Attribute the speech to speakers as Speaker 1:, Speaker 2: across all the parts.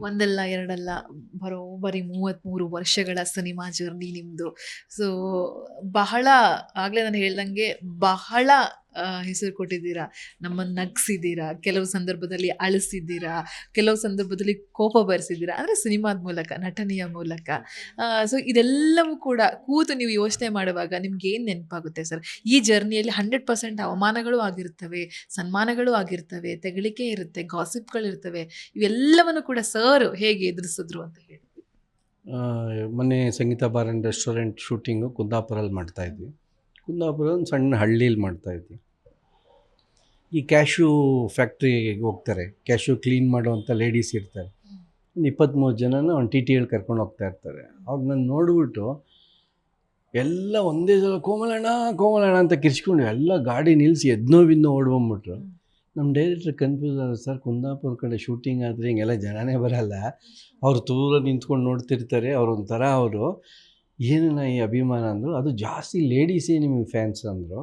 Speaker 1: ಒಂದಲ್ಲ ಎರಡಲ್ಲ ಬರೋಬ್ಬರಿ ಮೂವತ್ತ್ಮೂರು ವರ್ಷಗಳ ಸಿನಿಮಾ ಜರ್ನಿ ನಿಮ್ಮದು ಸೊ ಬಹಳ ಆಗಲೇ ನಾನು ಹೇಳ್ದಂಗೆ ಬಹಳ ಹೆಸರು ಕೊಟ್ಟಿದ್ದೀರಾ? ನಮ್ಮನ್ನು ನಗ್ಸಿದ್ದೀರಾ? ಕೆಲವು ಸಂದರ್ಭದಲ್ಲಿ ಅಳಿಸಿದ್ದೀರಾ? ಕೆಲವು ಸಂದರ್ಭದಲ್ಲಿ ಕೋಪ ಬರೆಸಿದ್ದೀರಾ? ಅಂದರೆ ಸಿನಿಮಾದ ಮೂಲಕ, ನಟನೆಯ ಮೂಲಕ. ಸೊ ಇದೆಲ್ಲವೂ ಕೂಡ ಕೂತು ನೀವು ಯೋಚನೆ ಮಾಡುವಾಗ ನಿಮ್ಗೆ ಏನು ನೆನಪಾಗುತ್ತೆ ಸರ್? ಈ ಜರ್ನಿಯಲ್ಲಿ ಹಂಡ್ರೆಡ್ ಪರ್ಸೆಂಟ್ ಅವಮಾನಗಳು ಆಗಿರ್ತವೆ, ಸನ್ಮಾನಗಳು ಆಗಿರ್ತವೆ ತೆಗಳಿಕೆ ಇರುತ್ತೆ ಗಾಸಿಪ್ಗಳಿರ್ತವೆ ಇವೆಲ್ಲವನ್ನು ಕೂಡ ಸರ್ ಹೇಗೆ ಎದುರಿಸಿದ್ರು ಅಂತ ಹೇಳಿ.
Speaker 2: ಮೊನ್ನೆ Sangeetha bar and restaurant shooting ಕುಂದಾಪುರಲ್ಲಿ ಮಾಡ್ತಾಯಿದ್ವಿ ಕುಂದಾಪುರ ಒಂದು ಸಣ್ಣ ಹಳ್ಳೀಲಿ ಮಾಡ್ತಾಯಿದ್ವಿ ಈ ಕ್ಯಾಶ್ಯೂ ಫ್ಯಾಕ್ಟ್ರಿಗೆ ಹೋಗ್ತಾರೆ. ಕ್ಯಾಶ್ಯೂ ಕ್ಲೀನ್ ಮಾಡುವಂಥ ಲೇಡೀಸ್ ಇರ್ತಾರೆ. ಒಂದು ಇಪ್ಪತ್ತ್ಮೂರು ಜನನ ಒಂದು ಟಿ ಟಿಯಲ್ಲಿ ಕರ್ಕೊಂಡು ಹೋಗ್ತಾ ಇರ್ತಾರೆ. ಅವ್ರನ್ನ ನೋಡಿಬಿಟ್ಟು ಎಲ್ಲ ಒಂದೇ ಸಲ ಕೋಮಲಣ್ಣ ಕೋಮಲಣ್ಣ ಅಂತ ಕಿರ್ಚ್ಕೊಂಡು ಎಲ್ಲ ಗಾಡಿ ನಿಲ್ಲಿಸಿ ಎದ್ನೋ ಬಿದ್ನೋ ಓಡ್ಬಂದ್ಬಿಟ್ರು. ನಮ್ಮ ಡೈರೆಕ್ಟ್ರ್ ಕನ್ಫ್ಯೂಸ್ ಆದ ಸರ್, ಕುಂದಾಪುರ ಕಡೆ ಶೂಟಿಂಗ್ ಆದರೆ ಹಿಂಗೆಲ್ಲ ಜನನೇ ಬರಲ್ಲ. ಅವ್ರು ದೂರ ನಿಂತ್ಕೊಂಡು ನೋಡ್ತಿರ್ತಾರೆ. ಅವ್ರು ಒಂಥರ ಅವರು. ಏನನ್ನ ಈ ಅಭಿಮಾನ ಅಂದರು, ಅದು ಜಾಸ್ತಿ ಲೇಡೀಸೇ ನಿಮಗೆ ಫ್ಯಾನ್ಸ್ ಅಂದರು.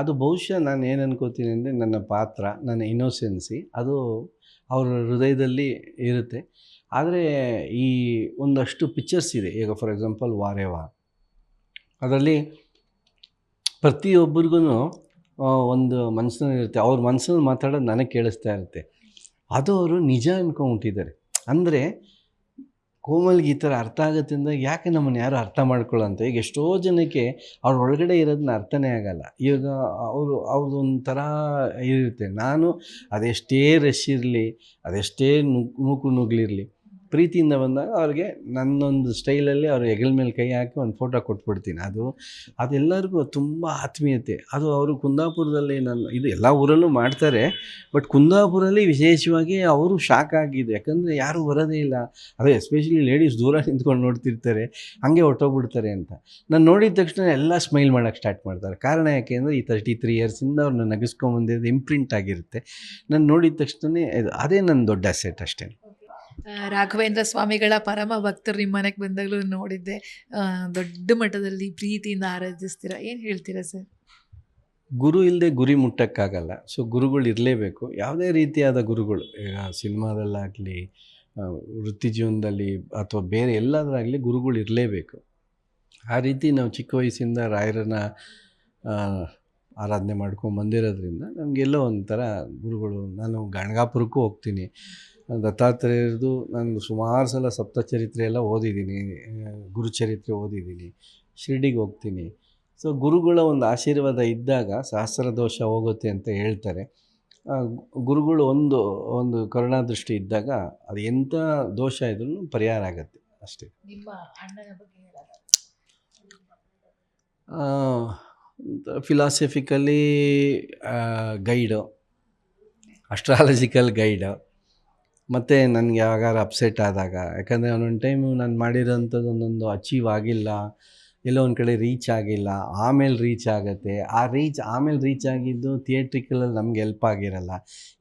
Speaker 2: ಅದು ಬಹುಶಃ ನಾನು ಏನು ಅನ್ಕೋತೀನಿ ಅಂದರೆ ನನ್ನ ಪಾತ್ರ, ನನ್ನ ಇನ್ನೋಸೆನ್ಸಿ ಅದು ಅವರ ಹೃದಯದಲ್ಲಿ ಇರುತ್ತೆ. ಆದರೆ ಈ ಒಂದಷ್ಟು ಪಿಕ್ಚರ್ಸ್ ಇದೆ. ಈಗ ಫಾರ್ ಎಕ್ಸಾಂಪಲ್ ವಾರೇವಾ ಅದರಲ್ಲಿ ಪ್ರತಿಯೊಬ್ಬರಿಗೂ ಒಂದು ಮನಸ್ಸಿನಲ್ಲಿ ಇರುತ್ತೆ. ಅವ್ರ ಮನಸ್ಸಲ್ಲಿ ಮಾತಾಡೋದು ನನಗೆ ಕೇಳಿಸ್ತಾ ಇರುತ್ತೆ. ಅದು ಅವರು ನಿಜ ಅನ್ಕೊಂಬಿಟ್ಟಿದ್ದಾರೆ ಅಂದರೆ ಕೋಮಲ್ಗೆ ಈ ಥರ ಅರ್ಥ ಆಗುತ್ತೆ ಅಂದಾಗ ಯಾಕೆ ನಮ್ಮನ್ನು ಯಾರು ಅರ್ಥ ಮಾಡ್ಕೊಳ್ಳೋಂತ? ಈಗ ಎಷ್ಟೋ ಜನಕ್ಕೆ ಅವ್ರ ಒಳಗಡೆ ಇರೋದನ್ನ ಅರ್ಥನೇ ಆಗಲ್ಲ. ಈಗ ಅವರು ಅವ್ರದ್ದು ಒಂಥರ ಇರುತ್ತೆ. ನಾನು ಅದೆಷ್ಟೇ ರಶ್ ಇರಲಿ, ಅದೆಷ್ಟೇ ನೂಕು ನುಗ್ಲಿರಲಿ ಪ್ರೀತಿಯಿಂದ ಬಂದಾಗ ಅವ್ರಿಗೆ ನನ್ನೊಂದು ಸ್ಟೈಲಲ್ಲಿ ಅವ್ರ ಹೆಗಲ ಮೇಲೆ ಕೈ ಹಾಕಿ ಒಂದು ಫೋಟೋ ಕೊಟ್ಬಿಡ್ತೀನಿ. ಅದು ಅದೆಲ್ಲರಿಗೂ ತುಂಬ ಆತ್ಮೀಯತೆ. ಅದು ಅವರು ಕುಂದಾಪುರದಲ್ಲಿ ನನ್ನ, ಇದು ಎಲ್ಲ ಊರಲ್ಲೂ ಮಾಡ್ತಾರೆ ಬಟ್ ಕುಂದಾಪುರಲ್ಲಿ ವಿಶೇಷವಾಗಿ ಅವರು ಶಾಕ್ ಆಗಿದೆ. ಯಾಕಂದರೆ ಯಾರೂ ಬರೋದೇ ಇಲ್ಲ. ಅದೇ ಎಸ್ಪೆಷಲಿ ಲೇಡೀಸ್ ದೂರ ನಿಂತ್ಕೊಂಡು ನೋಡ್ತಿರ್ತಾರೆ. ಹಂಗೆ ಹೊಟ್ಟೋಗ್ಬಿಡ್ತಾರೆ ಅಂತ. ನಾನು ನೋಡಿದ ತಕ್ಷಣ ಎಲ್ಲ ಸ್ಮೈಲ್ ಮಾಡೋಕ್ಕೆ ಸ್ಟಾರ್ಟ್ ಮಾಡ್ತಾರೆ. ಕಾರಣ ಯಾಕೆ ಅಂದರೆ ಈ ತರ್ಟಿ ತ್ರೀ ಇಯರ್ಸಿಂದ ಅವ್ರನ್ನ ನಗಿಸ್ಕೊಂಬಂದಿದ್ದು ಇಂಪ್ರಿಂಟ್ ಆಗಿರುತ್ತೆ. ನಾನು ನೋಡಿದ ತಕ್ಷಣ ಅದೇ ನನ್ನ ದೊಡ್ಡ ಅಸೆಟ್ ಅಷ್ಟೇ.
Speaker 1: ರಾಘವೇಂದ್ರ ಸ್ವಾಮಿಗಳ ಪರಮ ಭಕ್ತರು ನಿಮ್ಮ ಮನೆಗೆ ಬಂದಾಗಲೂ ನೋಡಿದ್ದೆ. ದೊಡ್ಡ ಮಟ್ಟದಲ್ಲಿ ಪ್ರೀತಿಯಿಂದ ಆರಾಧಿಸ್ತೀರಾ? ಏನು ಹೇಳ್ತೀರಾ ಸರ್?
Speaker 2: ಗುರು ಇಲ್ಲದೆ ಗುರಿ ಮುಟ್ಟಕ್ಕಾಗಲ್ಲ. ಸೊ ಗುರುಗಳು ಇರಲೇಬೇಕು. ಯಾವುದೇ ರೀತಿಯಾದ ಗುರುಗಳು, ಈಗ ಸಿನಿಮಾದಲ್ಲಾಗಲಿ ವೃತ್ತಿ ಜೀವನದಲ್ಲಿ ಅಥವಾ ಬೇರೆ ಎಲ್ಲದರಾಗಲಿ ಗುರುಗಳು ಇರಲೇಬೇಕು. ಆ ರೀತಿ ನಾವು ಚಿಕ್ಕ ವಯಸ್ಸಿಂದ ರಾಯರನ್ನ ಆರಾಧನೆ ಮಾಡ್ಕೊಂಡು ಬಂದಿರೋದ್ರಿಂದ ನಮಗೆಲ್ಲೋ ಒಂಥರ ಗುರುಗಳು, ನಾನು ಗಣಗಾಪುರಕ್ಕೂ ಹೋಗ್ತೀನಿ. ದತ್ತಾತ್ರೇಯರದು ನಾನು ಸುಮಾರು ಸಲ ಸಪ್ತಚರಿತ್ರೆ ಎಲ್ಲ ಓದಿದ್ದೀನಿ ಗುರುಚರಿತ್ರೆ ಓದಿದ್ದೀನಿ ಶಿರ್ಡಿಗೆ ಹೋಗ್ತೀನಿ. ಸೊ ಗುರುಗಳ ಒಂದು ಆಶೀರ್ವಾದ ಇದ್ದಾಗ ಸಹಸ್ರ ದೋಷ ಹೋಗುತ್ತೆ ಅಂತ ಹೇಳ್ತಾರೆ. ಗುರುಗಳು ಒಂದು ಒಂದು ಕರುಣಾದೃಷ್ಟಿ ಇದ್ದಾಗ ಅದು ಎಂಥ ದೋಷ ಇದ್ರೂ ಪರಿಹಾರ ಆಗುತ್ತೆ ಅಷ್ಟೇ. ಫಿಲಾಸಫಿಕಲಿ ಗೈಡು ಅಸ್ಟ್ರಾಲಜಿಕಲ್ ಗೈಡು ಮತ್ತು ನನಗೆ ಯಾವಾಗಾರ ಅಪ್ಸೆಟ್ ಆದಾಗ. ಯಾಕಂದರೆ ಒಂದೊಂದು ಟೈಮು ನಾನು ಮಾಡಿರೋಂಥದ್ದು ಒಂದೊಂದು ಅಚೀವ್ ಆಗಿಲ್ಲ. ಎಲ್ಲೋ ಒಂದು ಕಡೆ ರೀಚ್ ಆಗಿಲ್ಲ. ಆಮೇಲೆ ರೀಚ್ ಆಗುತ್ತೆ. ಆ ರೀಚ್ ಆಮೇಲೆ ರೀಚ್ ಆಗಿದ್ದು ಥಿಯೇಟ್ರಿಕಲಲ್ಲಿ ನಮ್ಗೆ ಹೆಲ್ಪ್ ಆಗಿರಲ್ಲ.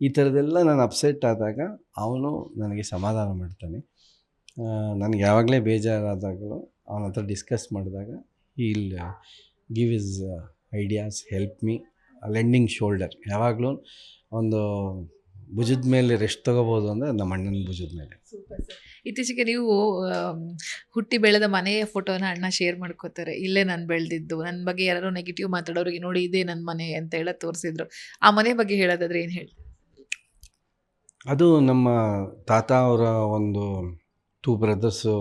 Speaker 2: ಈ ಥರದ್ದೆಲ್ಲ ನಾನು ಅಪ್ಸೆಟ್ ಆದಾಗ ಅವನು ನನಗೆ ಸಮಾಧಾನ ಮಾಡ್ತಾನೆ. ನನಗೆ ಯಾವಾಗಲೇ ಬೇಜಾರಾದಾಗಲೂ ಅವನ ಹತ್ರ ಡಿಸ್ಕಸ್ ಮಾಡಿದಾಗ he'll give his ideas help me lending shoulder ಯಾವಾಗಲೂ ಒಂದು ಭುಜದ ಮೇಲೆ ರೆಸ್ಟ್ ತಗೋಬೋದು ಅಂದರೆ ನಮ್ಮ ಅಣ್ಣನ ಭುಜದ ಮೇಲೆ.
Speaker 1: ಇತ್ತೀಚೆಗೆ ನೀವು ಹುಟ್ಟಿ ಬೆಳೆದ ಮನೆಯ ಫೋಟೋನ ಅಣ್ಣ ಶೇರ್ ಮಾಡ್ಕೋತಾರೆ. ಇಲ್ಲೇ ನಾನು ಬೆಳೆದಿದ್ದು. ನನ್ನ ಬಗ್ಗೆ ಯಾರು ನೆಗೆಟಿವ್ ಮಾತಾಡೋರಿಗೆ ನೋಡಿ ಇದೇ ನನ್ನ ಮನೆ ಅಂತ ಹೇಳ ತೋರಿಸಿದ್ರು. ಆ ಮನೆ ಬಗ್ಗೆ ಹೇಳೋದಾದ್ರೆ ಏನು ಹೇಳಿ?
Speaker 2: ಅದು ನಮ್ಮ ತಾತ ಅವರ ಒಂದು ಟೂ ಬ್ರದರ್ಸು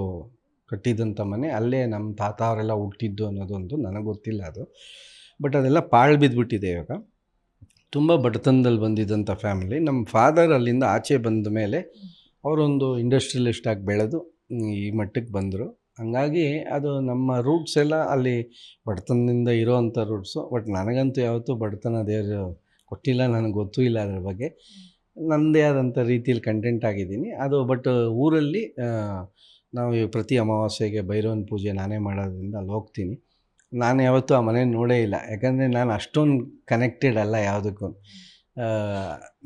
Speaker 2: ಕಟ್ಟಿದಂಥ ಮನೆ. ಅಲ್ಲೇ ನಮ್ಮ ತಾತ ಅವರೆಲ್ಲ ಹುಟ್ಟಿದ್ದು ಅನ್ನೋದೊಂದು ನನಗೆ ಗೊತ್ತಿಲ್ಲ ಅದು. ಬಟ್ ಅದೆಲ್ಲ ಪಾಳು ಬಿದ್ದುಬಿಟ್ಟಿದೆ ಇವಾಗ. ತುಂಬ ಬಡತನದಲ್ಲಿ ಬಂದಿದ್ದಂಥ ಫ್ಯಾಮಿಲಿ ನಮ್ಮ ಫಾದರ್ ಅಲ್ಲಿಂದ ಆಚೆ ಬಂದ ಮೇಲೆ ಅವರೊಂದು ಇಂಡಸ್ಟ್ರಿಯಲಿಸ್ಟ್ ಆಗಿ ಬೆಳೆದು ಈ ಮಟ್ಟಕ್ಕೆ ಬಂದರು. ಹಂಗಾಗಿ ಅದು ನಮ್ಮ ರೂಟ್ಸ್ ಎಲ್ಲ ಅಲ್ಲಿ ಬಡತನದಿಂದ ಇರೋವಂಥ ರೂಟ್ಸು ಬಟ್ ನನಗಂತೂ ಯಾವತ್ತೂ ಬಡತನ ದೇವರು ಕೊಟ್ಟಿಲ್ಲ, ನನಗೆ ಗೊತ್ತೂ ಇಲ್ಲ ಅದ್ರ ಬಗ್ಗೆ. ನನ್ನದೇ ಆದಂಥ ರೀತಿಯಲ್ಲಿ ಕಂಟೆಂಟ್ ಆಗಿದ್ದೀನಿ. ಅದು ಬಟ್ ಊರಲ್ಲಿ ನಾವು ಪ್ರತಿ ಅಮಾವಾಸ್ಯೆಗೆ ಭೈರವನ ಪೂಜೆ ನಾನೇ ಮಾಡೋದ್ರಿಂದ ಅಲ್ಲಿ ಹೋಗ್ತೀನಿ. ನಾನು ಯಾವತ್ತೂ ಆ ಮನೆ ನೋಡೇ ಇಲ್ಲ. ಯಾಕಂದರೆ ನಾನು ಅಷ್ಟೊಂದು ಕನೆಕ್ಟೆಡ್ ಅಲ್ಲ ಯಾವುದಕ್ಕೂ.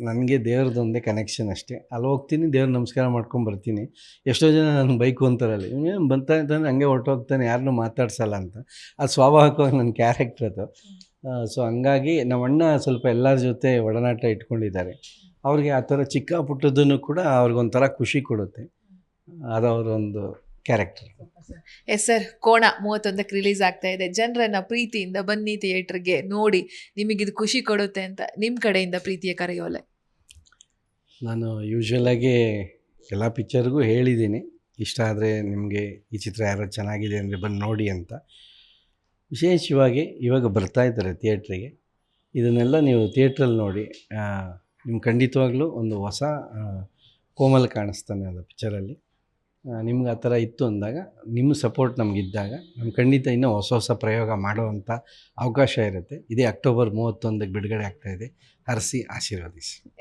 Speaker 2: ನನಗೆ ದೇವ್ರದ್ದೊಂದೇ ಕನೆಕ್ಷನ್ ಅಷ್ಟೇ. ಅಲ್ಲಿ ಹೋಗ್ತೀನಿ, ದೇವ್ರ ನಮಸ್ಕಾರ ಮಾಡ್ಕೊಂಡು ಬರ್ತೀನಿ. ಎಷ್ಟೋ ಜನ ನನ್ನ ಬೈಕು ಅಂತಾರಲ್ಲಿ ಇವೇನು ಬಂತ ಅಂತಂದ್ರೆ ಹಂಗೆ ಹೊರ್ಟೋಗ್ತಾನೆ ಯಾರನ್ನೂ ಮಾತಾಡ್ಸಲ್ಲ ಅಂತ. ಅದು ಸ್ವಾಭಾವಿಕವಾಗಿ ನನ್ನ ಕ್ಯಾರೆಕ್ಟರ್ ಅದು. ಸೊ ಹಂಗಾಗಿ ನಮ್ಮ ಅಣ್ಣ ಸ್ವಲ್ಪ ಎಲ್ಲರ ಜೊತೆ ಒಡನಾಟ ಇಟ್ಕೊಂಡಿದ್ದಾರೆ. ಅವ್ರಿಗೆ ಆ ಥರ ಚಿಕ್ಕ ಪುಟ್ಟದನ್ನು ಕೂಡ ಅವ್ರಿಗೊಂಥರ ಖುಷಿ ಕೊಡುತ್ತೆ. ಅದು ಒಂದು ಕ್ಯಾರೆಕ್ಟರ್
Speaker 1: ಎಸ್ ಸರ್ ಕೋಣ ಮೂವತ್ತೊಂದಕ್ಕೆ ರಿಲೀಸ್ ಆಗ್ತಾ ಇದೆ. ಜನರನ್ನ ಪ್ರೀತಿಯಿಂದ ಬನ್ನಿ ಥಿಯೇಟರ್ಗೆ ನೋಡಿ ನಿಮಗಿದು ಖುಷಿ ಕೊಡುತ್ತೆ ಅಂತ ನಿಮ್ಮ ಕಡೆಯಿಂದ ಪ್ರೀತಿಯ ಕರೆಯೋಲೆ.
Speaker 2: ನಾನು ಯೂಶ್ವಲಾಗಿ ಎಲ್ಲ ಪಿಕ್ಚರ್ಗೂ ಹೇಳಿದ್ದೀನಿ. ಇಷ್ಟ ಆದರೆ ನಿಮಗೆ ಈ ಚಿತ್ರ ಯಾರೋ ಚೆನ್ನಾಗಿದೆ ಅಂದರೆ ಬಂದು ನೋಡಿ ಅಂತ. ವಿಶೇಷವಾಗಿ ಇವಾಗ ಬರ್ತಾ ಇದ್ದಾರೆ ಥಿಯೇಟ್ರಿಗೆ ಇದನ್ನೆಲ್ಲ ನೀವು ಥಿಯೇಟ್ರಲ್ಲಿ ನೋಡಿ ನಿಮ್ಗೆ ಖಂಡಿತವಾಗ್ಲೂ ಒಂದು ಹೊಸ ಕೋಮಲ್ ಕಾಣಿಸ್ತಾನೆ ಅದು ಪಿಕ್ಚರಲ್ಲಿ ನಿಮ್ಗೆ ಆ ಥರ ಇತ್ತು ಅಂದಾಗ, ನಿಮ್ಮ ಸಪೋರ್ಟ್ ನಮಗಿದ್ದಾಗ ನಮ್ಮ ಖಂಡಿತ ಇನ್ನೂ ಹೊಸ ಹೊಸ ಪ್ರಯೋಗ ಮಾಡುವಂಥ ಅವಕಾಶ ಇರುತ್ತೆ. ಇದೇ ಅಕ್ಟೋಬರ್ ಮೂವತ್ತೊಂದಕ್ಕೆ ಬಿಡುಗಡೆ ಆಗ್ತಾಯಿದೆ ಹರಸಿ ಆಶೀರ್ವದಿಸಿ.